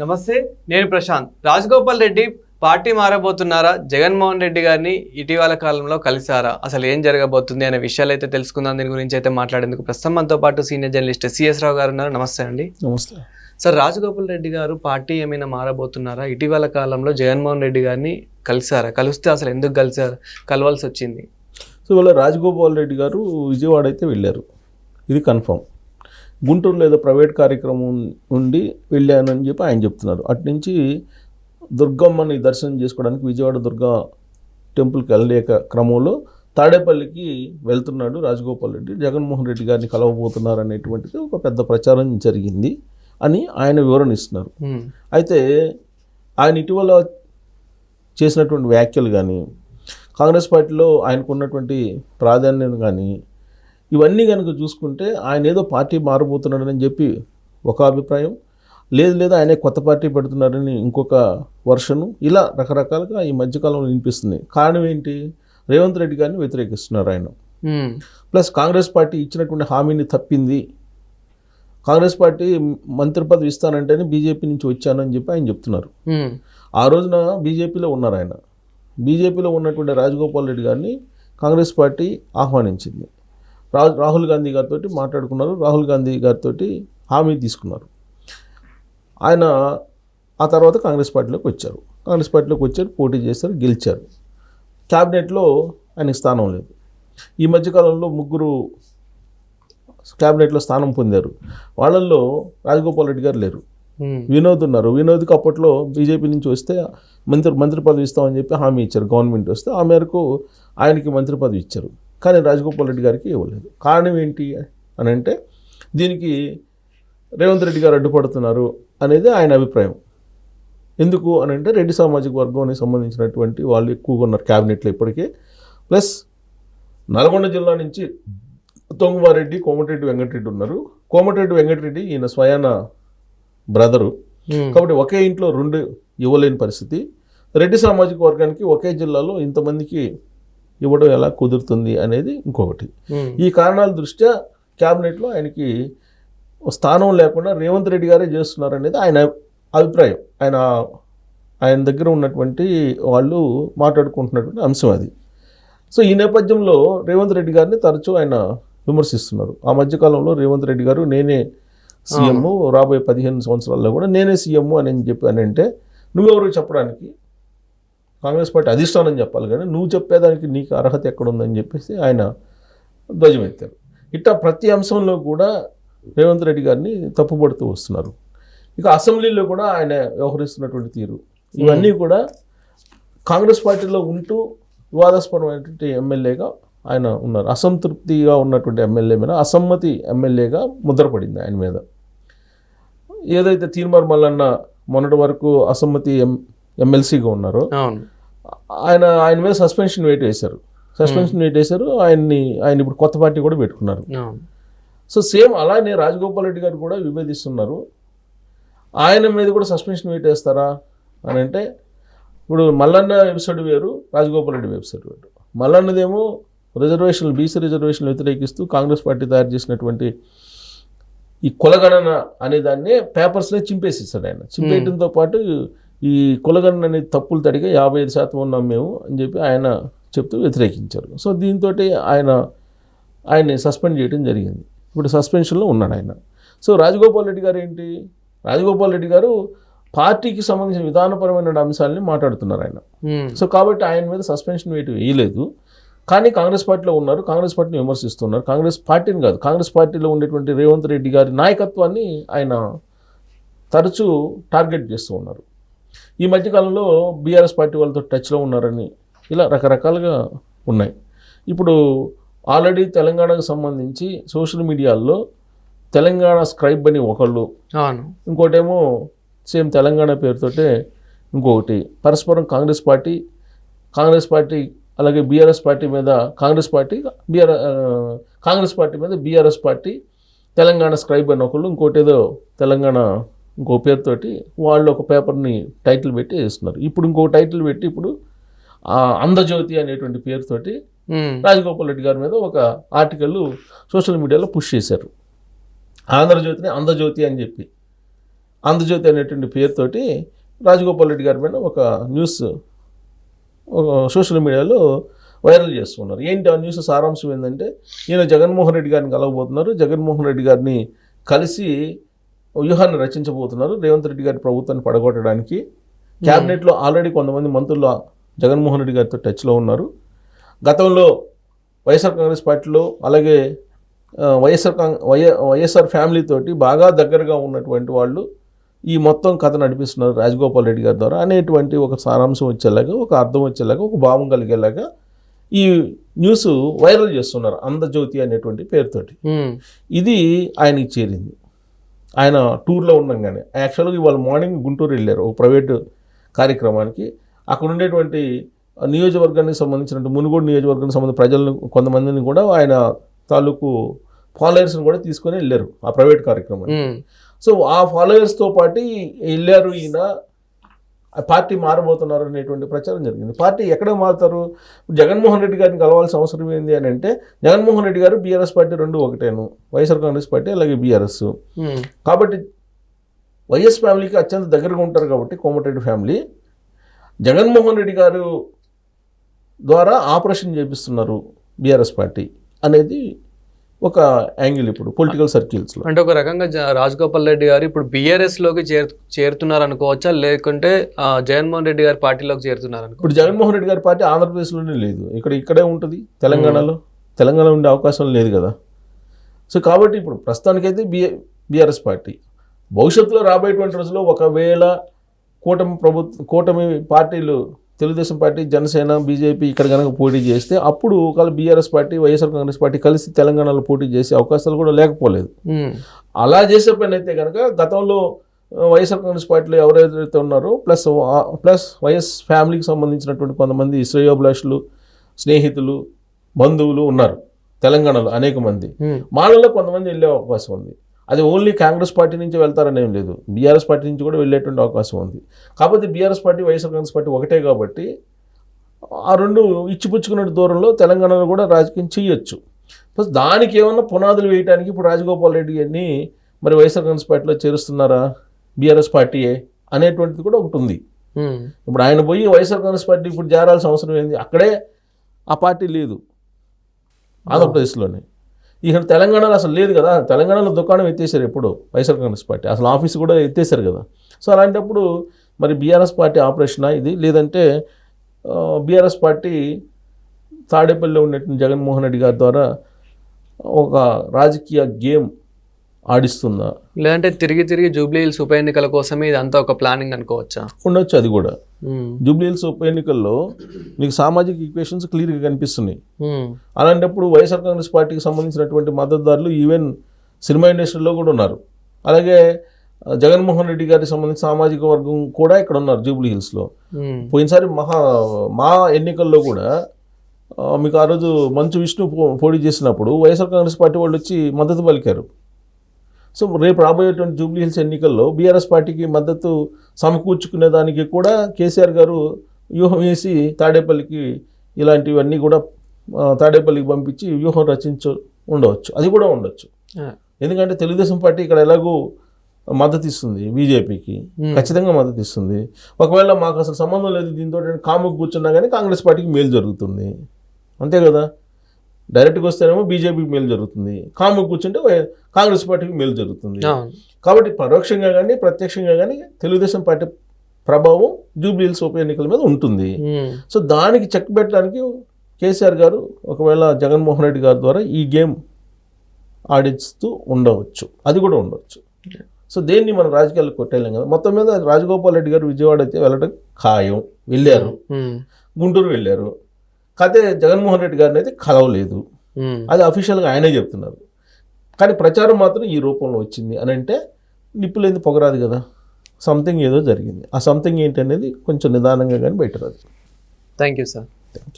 నమస్తే నేను ప్రశాంత్. రాజగోపాల్ రెడ్డి పార్టీ మారబోతున్నారా? జగన్మోహన్ రెడ్డి గారిని ఇటీవల కాలంలో కలిసారా అసలు ఏం జరగబోతుంది అనే విషయాలు అయితే తెలుసుకుందాం. దీని గురించి అయితే మాట్లాడేందుకు ప్రస్తుతం మనతో పాటు సీనియర్ జర్నలిస్ట్ సిఎస్ రావు గారు ఉన్నారు. నమస్తే అండి. నమస్తే. సార్ రాజగోపాల్ రెడ్డి గారు పార్టీ ఏమైనా మారబోతున్నారా? ఇటీవల కాలంలో జగన్మోహన్ రెడ్డి గారిని కలిసారా కలిస్తే అసలు ఎందుకు కలిసారు కలవాల్సి వచ్చింది. సో ఇవాళ రాజగోపాల్ రెడ్డి గారు విజయవాడ అయితే వెళ్ళారు. ఇది కన్ఫర్మ్. గుంటూరులో ఏదో ప్రైవేట్ కార్యక్రమం ఉండి వెళ్ళానని చెప్పి ఆయన చెప్తున్నారు. అటు నుంచి దుర్గమ్మని దర్శనం చేసుకోవడానికి విజయవాడ దుర్గా టెంపుల్కి వెళ్ళే క్రమంలో తాడేపల్లికి వెళ్తున్నాడు రాజగోపాల్ రెడ్డి. జగన్మోహన్ రెడ్డి గారిని కలవబోతున్నారు అనేటువంటిది ఒక పెద్ద ప్రచారం జరిగింది అని ఆయన వివరణ ఇస్తున్నారు. అయితే ఆయన ఇటీవల చేసినటువంటి వ్యాఖ్యలు కానీ కాంగ్రెస్ పార్టీలో ఆయనకు ఉన్నటువంటి ప్రాధాన్యత కానీ ఇవన్నీ కనుక చూసుకుంటే ఆయన ఏదో పార్టీ మారబోతున్నాడని చెప్పి ఒక అభిప్రాయం. లేదు లేదు ఆయనే కొత్త పార్టీ పెడుతున్నారని ఇంకొక వర్షను. ఇలా రకరకాలుగా ఈ మధ్యకాలంలో వినిపిస్తుంది. కారణం ఏంటి? రేవంత్ రెడ్డి గారిని వ్యతిరేకిస్తున్నారు ఆయన. ప్లస్ కాంగ్రెస్ పార్టీ ఇచ్చినటువంటి హామీని తప్పింది. కాంగ్రెస్ పార్టీ మంత్రి పదవి ఇస్తానంటేనే బీజేపీ నుంచి వచ్చానని చెప్పి ఆయన చెప్తున్నారు. ఆ రోజున బీజేపీలో ఉన్నారు ఆయన. బీజేపీలో ఉన్నటువంటి రాజగోపాల్ రెడ్డి గారిని కాంగ్రెస్ పార్టీ ఆహ్వానించింది. రా రాహుల్ గాంధీ గారితో మాట్లాడుకున్నారు. రాహుల్ గాంధీ గారితో హామీ తీసుకున్నారు. ఆయన ఆ తర్వాత కాంగ్రెస్ పార్టీలోకి వచ్చారు. కాంగ్రెస్ పార్టీలోకి వచ్చారు పోటీ చేశారు గెలిచారు. క్యాబినెట్లో ఆయనకి స్థానం లేదు. ఈ మధ్యకాలంలో ముగ్గురు క్యాబినెట్లో స్థానం పొందారు. వాళ్ళల్లో రాజగోపాల్ రెడ్డి గారు లేరు. వినోద్ ఉన్నారు. వినోద్కి అప్పట్లో బీజేపీ నుంచి వస్తే మంత్రి మంత్రి పదవి ఇస్తామని చెప్పి హామీ ఇచ్చారు. గవర్నమెంట్ వస్తే ఆ మేరకు ఆయనకి మంత్రి పదవి ఇచ్చారు. కానీ రాజగోపాల్ రెడ్డి గారికి ఇవ్వలేదు. కారణం ఏంటి అని అంటే దీనికి రేవంత్ రెడ్డి గారు అడ్డుపడుతున్నారు అనేది ఆయన అభిప్రాయం. ఎందుకు అని అంటే రెడ్డి సామాజిక వర్గానికి సంబంధించినటువంటి వాళ్ళు ఎక్కువగా ఉన్నారు క్యాబినెట్లో ఇప్పటికే. ప్లస్ నల్గొండ జిల్లా నుంచి తొంగుమారెడ్డి కోమటిరెడ్డి వెంకటరెడ్డి ఉన్నారు. కోమటిరెడ్డి వెంకటరెడ్డి ఈయన స్వయాన బ్రదరు. కాబట్టి ఒకే ఇంట్లో రెండు ఇవ్వలేని పరిస్థితి. రెడ్డి సామాజిక వర్గానికి ఒకే జిల్లాలో ఇంతమందికి ఇవ్వడం ఎలా కుదురుతుంది అనేది ఇంకొకటి. ఈ కారణాల దృష్ట్యా క్యాబినెట్లో ఆయనకి స్థానం లేకుండా రేవంత్ రెడ్డి గారే చేస్తున్నారు అనేది ఆయన అభిప్రాయం. ఆయన ఆయన దగ్గర ఉన్నటువంటి వాళ్ళు మాట్లాడుకుంటున్నటువంటి అంశం అది. సో ఈ నేపథ్యంలో రేవంత్ రెడ్డి గారిని తరచూ ఆయన విమర్శిస్తున్నారు. ఆ మధ్యకాలంలో రేవంత్ రెడ్డి గారు నేనే సీఎం రాబోయే పదిహేను సంవత్సరాల్లో కూడా నేనే సీఎం అని చెప్పి అని అంటే నువ్వెవరు చెప్పడానికి కాంగ్రెస్ పార్టీ అధిష్టానం చెప్పాలి కానీ నువ్వు చెప్పేదానికి నీకు అర్హత ఎక్కడుందని చెప్పేసి ఆయన ధ్వజమెత్తారు. ఇట్లా ప్రతి అంశంలో కూడా రేవంత్ రెడ్డి గారిని తప్పుపడుతూ వస్తున్నారు. ఇక అసెంబ్లీలో కూడా ఆయన వ్యవహరిస్తున్నటువంటి తీరు. ఇవన్నీ కూడా కాంగ్రెస్ పార్టీలో ఉంటూ వివాదాస్పదమైనటువంటి ఎమ్మెల్యేగా ఆయన ఉన్నారు. అసంతృప్తిగా ఉన్నటువంటి ఎమ్మెల్యే మీద అసమ్మతి ఎమ్మెల్యేగా ముద్రపడింది ఆయన మీద. ఏదైతే తీర్మార్ మల్లన్న మొన్నటి వరకు అసమ్మతి ఎం ఎమ్మెల్సీగా ఉన్నారో. ఆయన ఆయన మీద సస్పెన్షన్ వెయిట్ వేశారు. సస్పెన్షన్ వెయిట్ వేశారు. ఆయన్ని ఆయన ఇప్పుడు కొత్త పార్టీ కూడా పెట్టుకున్నారు. సో సేమ్ అలానే రాజగోపాల్ రెడ్డి గారు కూడా విభేదిస్తున్నారు. ఆయన మీద కూడా సస్పెన్షన్ వెయిట్ వేస్తారా అని అంటే ఇప్పుడు మల్లన్న ఎపిసోడ్ వేరు రాజగోపాల్ రెడ్డి ఎపిసోడ్ వేరు. మల్లన్నదేమో రిజర్వేషన్లు బీసీ రిజర్వేషన్లు వ్యతిరేకిస్తూ కాంగ్రెస్ పార్టీ తయారు చేసినటువంటి ఈ కులగణన అనే దాన్ని పేపర్స్లో చింపేసిస్తాడు ఆయన. చింపేయడంతో పాటు ఈ కులగణన అనే తప్పులు తడిగా యాభై ఐదు శాతం ఉన్నాం మేము అని చెప్పి ఆయన చెప్తూ వ్యతిరేకించారు. సో దీంతో ఆయన ఆయన్ని సస్పెండ్ చేయడం జరిగింది. ఇప్పుడు సస్పెన్షన్లో ఉన్నాడు ఆయన. సో రాజగోపాల్ రెడ్డి గారు ఏంటి? రాజగోపాల్ రెడ్డి గారు పార్టీకి సంబంధించిన విధానపరమైన అంశాలని మాట్లాడుతున్నారు ఆయన. సో కాబట్టి ఆయన మీద సస్పెన్షన్ వేయటం వేయలేదు. కానీ కాంగ్రెస్ పార్టీలో ఉన్నారు. కాంగ్రెస్ పార్టీని విమర్శిస్తున్నారు. కాంగ్రెస్ పార్టీని కాదు కాంగ్రెస్ పార్టీలో ఉండేటువంటి రేవంత్ రెడ్డి గారి నాయకత్వాన్ని ఆయన తరచూ టార్గెట్ చేస్తూ ఉన్నారు. ఈ మధ్యకాలంలో బీఆర్ఎస్ పార్టీ వాళ్ళతో టచ్లో ఉన్నారని ఇలా రకరకాలుగా ఉన్నాయి. ఇప్పుడు ఆల్రెడీ తెలంగాణకు సంబంధించి సోషల్ మీడియాల్లో తెలంగాణ స్క్రైబ్ అని ఒకళ్ళు ఇంకోటేమో సేమ్ తెలంగాణ పేరుతోటే ఇంకొకటి పరస్పరం కాంగ్రెస్ పార్టీ కాంగ్రెస్ పార్టీ అలాగే బీఆర్ఎస్ పార్టీ మీద Congress party BR Congress party మీద బీఆర్ఎస్ పార్టీ తెలంగాణ స్క్రైబ్ అని ఒకళ్ళు ఇంకోటి ఏదో తెలంగాణ ఇంకో పేరుతోటి వాళ్ళు ఒక పేపర్ని టైటిల్ పెట్టి వేస్తున్నారు. ఇప్పుడు ఇంకో టైటిల్ పెట్టి ఇప్పుడు అందజ్యోతి అనేటువంటి పేరుతోటి రాజగోపాల్ రెడ్డి గారి మీద ఒక ఆర్టికల్ సోషల్ మీడియాలో పుష్ చేశారు. ఆంధ్రజ్యోతిని అందజ్యోతి అని చెప్పి. ఆంధ్రజ్యోతి అనేటువంటి పేరుతోటి రాజగోపాల్ రెడ్డి గారి పైన ఒక న్యూస్ సోషల్ మీడియాలో వైరల్ చేస్తున్నారు. ఏంటి ఆ న్యూస్ సారాంశం ఏంటంటే ఈయన జగన్మోహన్ రెడ్డి గారిని కలవబోతున్నారు. జగన్మోహన్ రెడ్డి గారిని కలిసి వ్యూహాన్ని రచించబోతున్నారు. రేవంత్ రెడ్డి గారి ప్రభుత్వాన్ని పడగొట్టడానికి. క్యాబినెట్లో ఆల్రెడీ కొంతమంది మంత్రులు జగన్మోహన్ రెడ్డి గారితో టచ్లో ఉన్నారు. గతంలో వైఎస్ఆర్ కాంగ్రెస్ పార్టీలో అలాగే వైఎస్ఆర్ కాంగ్ వైఎస్ఆర్ ఫ్యామిలీ తోటి బాగా దగ్గరగా ఉన్నటువంటి వాళ్ళు ఈ మొత్తం కథ నడిపిస్తున్నారు రాజగోపాల్ రెడ్డి గారి ద్వారా. అనేటువంటి ఒక సారాంశం వచ్చేలాగా ఒక అర్థం వచ్చేలాగా ఒక భావం కలిగేలాగా ఈ న్యూస్ వైరల్ చేస్తున్నారు అందజ్యోతి అనేటువంటి పేరుతోటి. ఇది ఆయనకి చేరింది. ఆయన టూర్లో ఉండగానే యాక్చువల్గా ఇవాళ మార్నింగ్ గుంటూరు వెళ్ళారు ఒక ప్రైవేటు కార్యక్రమానికి. అక్కడ ఉండేటువంటి నియోజకవర్గానికి సంబంధించినటువంటి మునుగోడు నియోజకవర్గానికి సంబంధించిన ప్రజలను కొంతమందిని కూడా ఆయన తాలూకు ఫాలోయర్స్ని కూడా తీసుకొని వెళ్ళారు ఆ ప్రైవేట్ కార్యక్రమానికి. ఉమ్, సో ఆ ఫాలోయర్స్తో పాటు వెళ్ళారు ఈయన పార్టీ మారబోతున్నారు అనేటువంటి ప్రచారం జరిగింది. పార్టీ ఎక్కడ మారుతారు? జగన్మోహన్ రెడ్డి గారిని కలవాల్సిన అవసరం ఏంది అని అంటే జగన్మోహన్ రెడ్డి గారు బీఆర్ఎస్ పార్టీ రెండు ఒకటేను. వైఎస్ఆర్ కాంగ్రెస్ పార్టీ అలాగే బీఆర్ఎస్. కాబట్టి వైఎస్ ఫ్యామిలీకి అత్యంత దగ్గరగా ఉంటారు కాబట్టి కోమటిరెడ్డి ఫ్యామిలీ. జగన్మోహన్ రెడ్డి గారు ద్వారా ఆపరేషన్ చేపిస్తున్నారు బీఆర్ఎస్ పార్టీ అనేది ఒక యాంగిల్ ఇప్పుడు పొలిటికల్ సర్కిల్స్లో. అంటే ఒక రకంగా జ- రాజగోపాల్ రెడ్డి గారు ఇప్పుడు బీఆర్ఎస్లోకి చేరు చేరుతున్నారు అనుకోవచ్చా లేకుంటే జగన్మోహన్ రెడ్డి గారి పార్టీలోకి చేరుతున్నారు ఇప్పుడు జగన్మోహన్ రెడ్డి గారి పార్టీ ఆంధ్రప్రదేశ్లోనే లేదు. ఇక్కడ ఇక్కడే ఉంటుంది. తెలంగాణలో? తెలంగాణ ఉండే అవకాశం లేదు కదా. సో కాబట్టి ఇప్పుడు ప్రస్తుతానికైతే బి బీఆర్ఎస్ పార్టీ. భవిష్యత్తులో రాబోయేటువంటి రోజుల్లో ఒకవేళ కూటమి ప్రభుత్వ కూటమి పార్టీలు తెలుగుదేశం పార్టీ జనసేన బీజేపీ ఇక్కడ కనుక పోటీ చేస్తే అప్పుడు ఒకవేళ BRS party YSR Congress party కలిసి తెలంగాణలో పోటీ చేసే అవకాశాలు కూడా లేకపోలేదు. అలా చేసే పని అయితే కనుక గతంలో వైఎస్ఆర్ కాంగ్రెస్ పార్టీలో ఎవరైతే ఉన్నారో ప్లస్ ప్లస్ వైఎస్ ఫ్యామిలీకి సంబంధించినటువంటి కొంతమంది శ్రేయోభిలాషులు స్నేహితులు బంధువులు ఉన్నారు. తెలంగాణలో అనేక మంది. మాలలో కొంతమంది వెళ్ళే అవకాశం ఉంది. అది ఓన్లీ కాంగ్రెస్ పార్టీ నుంచి వెళ్తారని ఏం లేదు. బీఆర్ఎస్ పార్టీ నుంచి కూడా వెళ్ళేటువంటి అవకాశం ఉంది. కాకపోతే BRS party YSR Congress party ఒకటే కాబట్టి ఆ రెండు ఇచ్చిపుచ్చుకునే దూరంలో తెలంగాణలో కూడా రాజకీయం చేయొచ్చు. ప్లస్ దానికి ఏమన్నా పునాదులు వేయడానికి ఇప్పుడు రాజగోపాల్ రెడ్డి గారిని మరి వైఎస్ఆర్ కాంగ్రెస్ పార్టీలో చేరుస్తున్నారా? బీఆర్ఎస్ పార్టీయే అనేటువంటిది కూడా ఒకటి ఉంది. ఇప్పుడు ఆయన పోయి వైఎస్ఆర్ కాంగ్రెస్ పార్టీ ఇప్పుడు చేరాల్సిన అవసరం ఏంది? అక్కడే ఆ పార్టీ లేదు. ఆంధ్రప్రదేశ్లోనే. ఇక్కడ తెలంగాణలో అసలు లేదు కదా. తెలంగాణలో దుకాణం ఎత్తేసారు ఎప్పుడు వైఎస్ఆర్ కాంగ్రెస్ పార్టీ. అసలు ఆఫీస్ కూడా ఎత్తేసారు కదా. సో అలాంటప్పుడు మరి బీఆర్ఎస్ పార్టీ ఆపరేషనా ఇది? లేదంటే బీఆర్ఎస్ పార్టీ తాడేపల్లిలో ఉన్నటువంటి జగన్మోహన్ రెడ్డి గారి ద్వారా ఒక రాజకీయ గేమ్ ఆడిస్తుందా? లేదంటే తిరిగి తిరిగి జూబ్లీ హిల్స్ ఉప ఎన్నికల కోసమే ఇదంతా ఒక ప్లానింగ్ అనుకోవచ్చా? ఉండొచ్చు అది కూడా. ఉమ్, జూబ్లీహిల్స్ ఉప ఎన్నికల్లో మీకు సామాజిక ఈక్వేషన్స్ క్లియర్గా కనిపిస్తున్నాయి. అలాంటప్పుడు వైఎస్ఆర్ కాంగ్రెస్ పార్టీకి సంబంధించినటువంటి మద్దతుదారులు ఈవెన్ సినిమా ఇండస్ట్రీలో కూడా ఉన్నారు. అలాగే జగన్మోహన్ రెడ్డి గారికి సంబంధించిన సామాజిక వర్గం కూడా ఇక్కడ ఉన్నారు జూబ్లీ హిల్స్లో. పోయినసారి మహా మా ఎన్నికల్లో కూడా మీకు ఆ రోజు మంచు విష్ణు పో- పోటీ చేసినప్పుడు వైఎస్ఆర్ కాంగ్రెస్ పార్టీ వాళ్ళు వచ్చి మద్దతు పలికారు. సో రేపు రాబోయేటువంటి జూబ్లీ హిల్స్ ఎన్నికల్లో బీఆర్ఎస్ పార్టీకి మద్దతు సమకూర్చుకునే దానికి కూడా కేసీఆర్ గారు వ్యూహం వేసి తాడేపల్లికి ఇలాంటివన్నీ కూడా తాడేపల్లికి పంపించి వ్యూహం రచించ ఉండవచ్చు. అది కూడా ఉండొచ్చు. ఎందుకంటే తెలుగుదేశం పార్టీ ఇక్కడ ఎలాగో మద్దతు ఇస్తుంది బీజేపీకి. ఖచ్చితంగా మద్దతు ఇస్తుంది. ఒకవేళ మాకు అసలు సంబంధం లేదు దీంతో కాముకు కూర్చున్నా కానీ కాంగ్రెస్ పార్టీకి మేలు జరుగుతుంది. అంతే కదా? డైరెక్ట్గా వస్తేనేమో బీజేపీకి మేలు జరుగుతుంది. కాముకు కూర్చుంటే కాంగ్రెస్ పార్టీకి మేలు జరుగుతుంది. కాబట్టి పరోక్షంగా కానీ ప్రత్యక్షంగా కానీ తెలుగుదేశం పార్టీ ప్రభావం జూబ్లీహిల్స్ ఉప ఎన్నికల మీద ఉంటుంది. సో దానికి చెక్ పెట్టడానికి కేసీఆర్ గారు ఒకవేళ జగన్మోహన్ రెడ్డి గారి ద్వారా ఈ గేమ్ ఆడిస్తూ ఉండవచ్చు. అది కూడా ఉండవచ్చు సో దేన్ని మనం రాజకీయాలకు కొట్టేయలేం కదా. మొత్తం మీద రాజగోపాల్ రెడ్డి గారు విజయవాడ అయితే వెళ్ళడం ఖాయం. వెళ్ళారు. గుంటూరు వెళ్ళారు. కాకపోతే జగన్మోహన్ రెడ్డి గారిని అయితే కలవలేదు. అది అఫీషియల్గా ఆయనే చెప్తున్నారు. కానీ ప్రచారం మాత్రం ఈ రూపంలో వచ్చింది అని అంటే నిప్పులేంది పొగరాదు కదా. సంథింగ్ ఏదో జరిగింది. ఆ సంథింగ్ ఏంటి అనేది కొంచెం నిదానంగా కానీ బయట రాదు. Thank you sir thank you